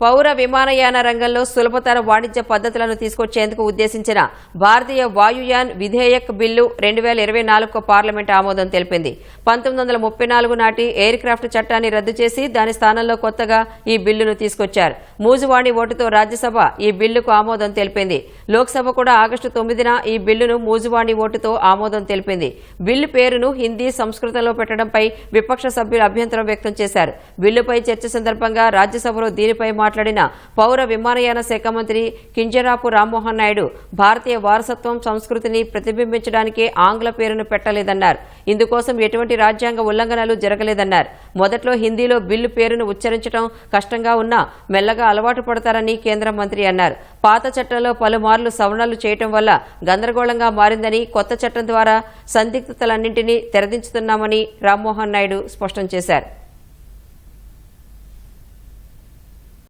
పౌర విమానయాన రంగంలో సులభతర వాణిజ్య పద్ధతులను తీసుకొచ్చేందుకు ఉద్దేశించిన భారతీయ వాయుయాన్ విధేయక్ బిల్లు రెండు వేల ఇరవై నాలుగుకు పార్లమెంట్ ఆమోదం తెలిపింది. పంతొమ్మిది వందల ముప్పై నాలుగు నాటి ఎయిర్ క్రాఫ్ట్ చట్టాన్ని రద్దు చేసి దాని స్థానంలో కొత్తగా ఈ బిల్లును తీసుకొచ్చారు. మూజువాణి ఓటుతో రాజ్యసభ ఈ బిల్లుకు ఆమోదం తెలిపింది. లోక్సభ కూడా ఆగస్టు తొమ్మిదిన ఈ బిల్లును మూజువాణి ఓటుతో ఆమోదం తెలిపింది. బిల్లు పేరును హిందీ సంస్కృతంలో పెట్టడంపై విపక్ష సభ్యులు అభ్యంతరం వ్యక్తం చేశారు. బిల్లుపై చర్చ సందర్భంగా రాజ్యసభలో దీనిపై మాట్లాడిన పౌర విమానయాన శాఖ మంత్రి కింజరాపు రామ్మోహన్ నాయుడు భారతీయ వారసత్వం సంస్కృతిని ప్రతిబింబించడానికి ఆంగ్ల పేరును పెట్టలేదన్నారు. ఇందుకోసం ఎటువంటి రాజ్యాంగ ఉల్లంఘనలు జరగలేదన్నారు. మొదట్లో హిందీలో బిల్లు పేరును ఉచ్చరించడం కష్టంగా ఉన్నా మెల్లగా అలవాటు పడతారని కేంద్ర మంత్రి అన్నారు. పాత చట్టంలో పలుమార్లు సవరణలు చేయటం వల్ల గందరగోళంగా మారిందని కొత్త చట్టం ద్వారా సందిగ్ధతలన్నింటినీ తెరదించుతున్నామని రామ్మోహన్ నాయుడు స్పష్టం చేశారు.